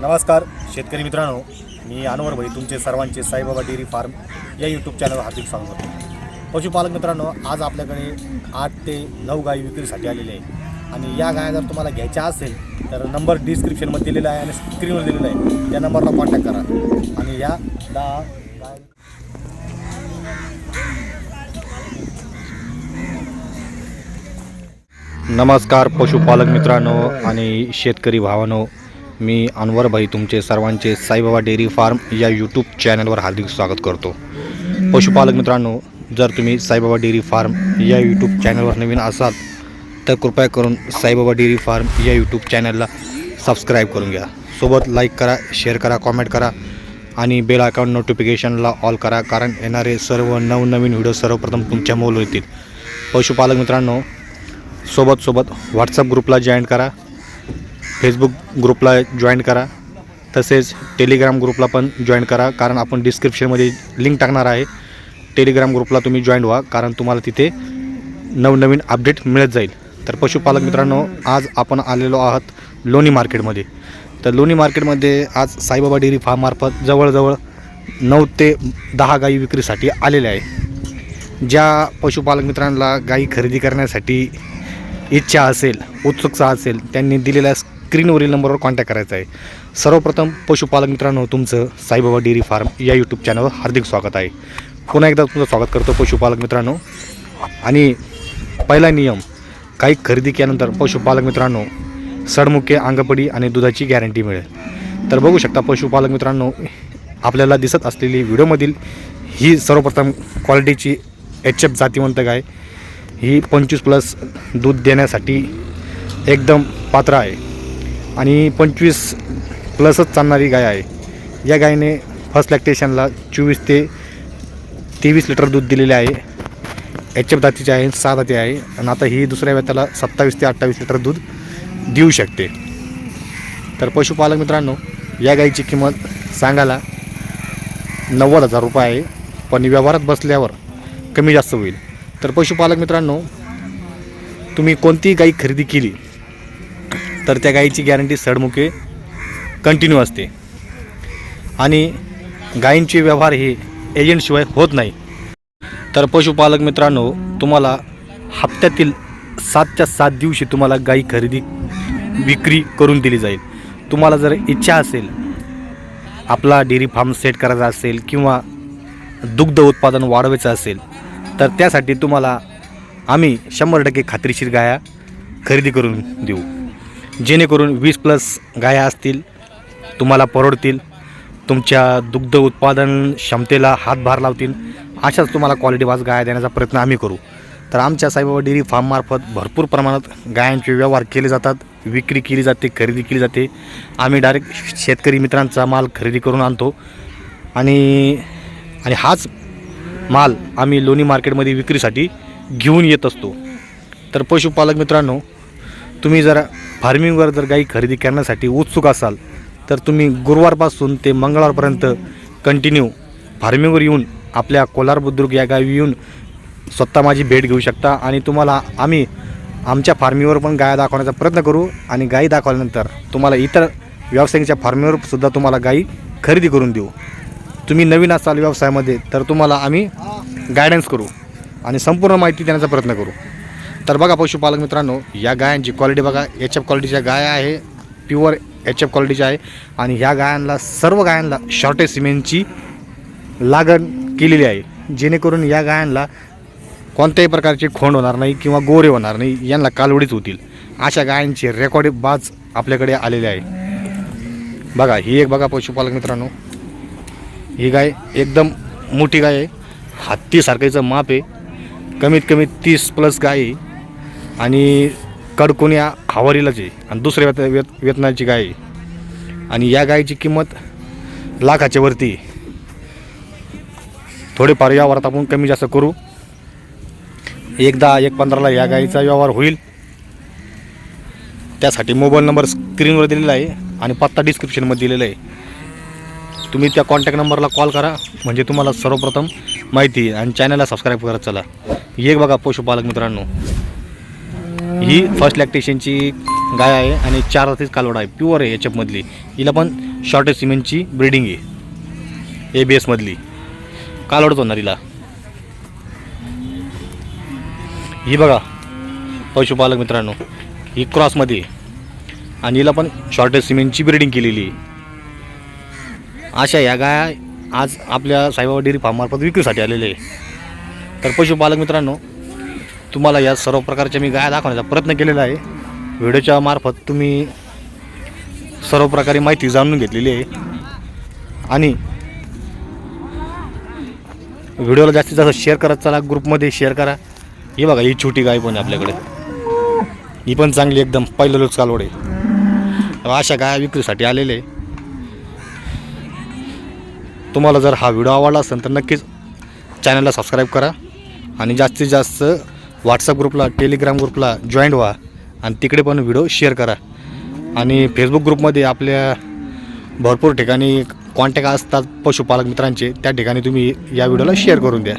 नमस्कार शेतकरी मित्रांनो. मी अनवर भाई तुमचे सर्वांचे साईबाबा डेअरी फार्म या यूट्यूब चॅनलवर हार्दिक स्वागत करतो. पशुपालक मित्रांनो आज आपल्याकडे आठ ते नऊ गायी विक्रीसाठी आलेले आहे आणि या गाया जर तुम्हाला घ्यायच्या असेल तर नंबर डिस्क्रिप्शनमध्ये दिलेला आहे आणि स्क्रीनवर दिलेला आहे. त्या नंबरला कॉन्टॅक्ट करा. आणि या दहा गाय नमस्कार पशुपालक मित्रांनो आणि शेतकरी भावानो. मी अनवरभाई तुमचे सर्वांचे साईबाबा डेअरी फार्म या यूट्यूब चॅनलवर हार्दिक स्वागत करतो. पशुपालक मित्रांनो जर तुम्ही साईबाबा डेअरी फार्म या यूट्यूब चॅनलवर नवीन असाल तर कृपया करून साईबाबा डेअरी फार्म या यूट्यूब चॅनलला सबस्क्राईब करून घ्या. सोबत लाईक करा शेअर करा कॉमेंट करा आणि बेल अकाउंट नोटिफिकेशनला ऑल करा कारण येणारे सर्व नवनवीन व्हिडिओ सर्वप्रथम तुमच्या मोल येतील. पशुपालक मित्रांनो सोबत सोबत व्हॉट्सअप ग्रुपला जॉईन करा. फेसबुक ग्रुपला जॉईन करा. तसेच टेलिग्राम ग्रुपला पण जॉईन करा. कारण आपण डिस्क्रिप्शनमध्ये लिंक टाकणार आहे. टेलिग्राम ग्रुपला तुम्ही जॉईन व्हा. कारण तुम्हाला तिथे नवनवीन अपडेट मिळत जाईल. तर पशुपालक मित्रांनो आज आपण आलेलो आहात लोणी मार्केटमध्ये तर लोणी मार्केटमध्ये आज साईबाबा डेअरी फार्ममार्फत जवळजवळ नऊ ते दहा गायी विक्रीसाठी आलेल्या आहे ज्या पशुपालक मित्रांना गायी खरेदी करण्यासाठी इच्छा असेल उत्सुकता असेल त्यांनी दिलेल्या स्क्रीनवरील नंबरवर कॉन्टॅक्ट करायचा आहे. सर्वप्रथम पशुपालक मित्रांनो तुमचं साईबाबा डेअरी फार्म या यूट्यूब चॅनलवर हार्दिक स्वागत आहे. पुन्हा एकदा तुमचं स्वागत करतो पशुपालक मित्रांनो. आणि पहिला नियम काही खरेदी केल्यानंतर पशुपालक मित्रांनो सडमुखे अंगपडी आणि दुधाची गॅरंटी मिळेल. तर बघू शकता पशुपालक मित्रांनो आपल्याला दिसत असलेली व्हिडिओमधील ही सर्वप्रथम क्वालिटीची एच एफ जातीवंत गाय ही पंचवीस प्लस दूध देण्यासाठी एकदम पात्र आहे. आणि पंचवीस प्लसच चालणारी गाय आहे. या गायीने फर्स्ट लॅक्टेशनला चोवीस ते तेवीस लिटर दूध दिलेले आहे. एच एफ दातीचे आहे सहा जाती आहे. आणि आता ही दुसऱ्या व्यताला सत्तावीस ते अठ्ठावीस लिटर दूध देऊ शकते. तर पशुपालक मित्रांनो या गाईची किंमत सांगायला नव्वद हजार रुपये आहे. पण व्यवहारात बसल्यावर कमी जास्त होईल. तर पशुपालक मित्रांनो तुम्ही कोणतीही गाई खरेदी केली? तर त्या गाईची गॅरंटी सडमुके कंटिन्यू असते. आणि गायींचे व्यवहार हे एजंटशिवाय होत नाही. तर पशुपालक मित्रांनो तुम्हाला हप्त्यातील सातच्या सात दिवशी तुम्हाला गाई खरेदी विक्री करून दिली जाईल. तुम्हाला जर इच्छा असेल आपला डेअरी फार्म सेट करायचा असेल किंवा दुग्ध उत्पादन वाढवायचं असेल तर त्यासाठी तुम्हाला आम्ही शंभर टक्के खात्रीशीर गाया खरेदी करून देऊ. जेणेकरून वीस प्लस गाया असतील तुम्हाला परवडतील तुमच्या दुग्ध उत्पादन क्षमतेला हातभार लावतील अशाच तुम्हाला क्वालिटी वाज गाया देण्याचा प्रयत्न आम्ही करू. तर आमच्या साईबाबा डेअरी फार्ममार्फत भरपूर प्रमाणात गायांचे व्यवहार केले जातात विक्री केली जाते खरेदी केली जाते. आम्ही डायरेक्ट शेतकरी मित्रांचा माल खरेदी करून आणतो. आणि आणि हाच माल आम्ही लोणी मार्केटमध्ये विक्रीसाठी घेऊन येत असतो. तर पशुपालक मित्रांनो तुम्ही जरा फार्मिंगवर जर गाई खरेदी करण्यासाठी उत्सुक असाल तर तुम्ही गुरुवारपासून ते मंगळवारपर्यंत कंटिन्यू फार्मिंगवर येऊन आपल्या कोलार बुद्रुक या गावी येऊन स्वतः माझी भेट घेऊ शकता. आणि तुम्हाला आम्ही आमच्या फार्मिंगवर पण गाय दाखवण्याचा प्रयत्न करू आणि गायी दाखवल्यानंतर तुम्हाला इतर व्यावसायिकच्या फार्मिंगवर सुद्धा तुम्हाला गायी खरेदी करून देऊ. तुम्ही नवीन असाल व्यवसायामध्ये तर तुम्हाला आम्ही गायडन्स करू आणि संपूर्ण माहिती देण्याचा प्रयत्न करू. तर बघा पशुपालक मित्रांनो या गायांची क्वालिटी बघा. एच एफ क्वालिटीच्या गाय आहे प्युअर एच एफ क्वालिटीच्या आहे. आणि ह्या गायांना सर्व गायांना शॉर्टेज सिमेंटची लागण केलेली आहे. जेणेकरून या गायांना कोणत्याही प्रकारचे खोंड होणार नाही किंवा गोरे होणार नाही यांना कालवडीच होतील. अशा गायांचे रेकॉर्ड बाज आपल्याकडे आलेले आहे. बघा ही एक बघा पशुपालक मित्रांनो. ही गाय एकदम मोठी गाय आहे. हत्तीसारखीचं माप आहे. कमीत कमी तीस प्लस गाय आहे. आणि कडकुण्या हवारीलाच आहे. आणि दुसऱ्या वेत वेत वेतनाची गाय आहे. आणि या गायची किंमत लाखाच्या वरती थोडेफार व्यवहारात आपण कमी जास्त करू. एकदा एक पंधराला या गायीचा व्यवहार होईल. त्यासाठी मोबाईल नंबर स्क्रीनवर दिलेला आहे आणि पत्ता डिस्क्रिप्शनमध्ये दिलेला आहे. तुम्ही त्या कॉन्टॅक्ट नंबरला कॉल करा. म्हणजे तुम्हाला सर्वप्रथम माहिती आणि चॅनलला सबस्क्राईब करत चला. एक बघा पशुपालक मित्रांनो. ही फर्स्ट लॅक्टेशनची गाय आहे आणि चार रात्रीच कालवड आहे प्युअर आहे याच्यामधली. हिला पण शॉर्टेज सिमेंटची ब्रिडिंग आहे. ए बी एसमधली कालवडच होणार हिला. ही बघा पशुपालक मित्रांनो ही क्रॉसमध्ये आणि हिला पण शॉर्टेज सिमेंटची ब्रिडिंग केलेली अशा या गाया आज आपल्या साईबाबा डेअरी फार्ममार्फत विक्रीसाठी आलेले आहे तर पशुपालक मित्रांनो तुम्हाला या सर्व प्रकारच्या मी गाया दाखवण्याचा प्रयत्न केलेला आहे. व्हिडिओच्या मार्फत तुम्ही सर्व प्रकारे माहिती जाणून घेतलेली आहे. आणि व्हिडिओला जास्तीत जास्त शेअर करत चला ग्रुपमध्ये शेअर करा. ही बघा ही छोटी गाय पण आहे आपल्याकडे. ही पण चांगली एकदम पहिलं लोक कालवड आहे. अशा गाया विक्रीसाठी आलेले आहे. तुम्हाला जर हा व्हिडिओ आवडला असेल तर नक्कीच चॅनलला सबस्क्राईब करा. आणि जास्तीत जास्त व्हॉट्सअप ग्रुपला टेलिग्राम ग्रुपला जॉईंट व्हा आणि तिकडे पण व्हिडिओ शेअर करा. आणि फेसबुक ग्रुपमध्ये आपल्या भरपूर ठिकाणी कॉन्टॅक्ट असतात पशुपालक मित्रांचे त्या ठिकाणी तुम्ही या व्हिडिओला शेअर करून द्या.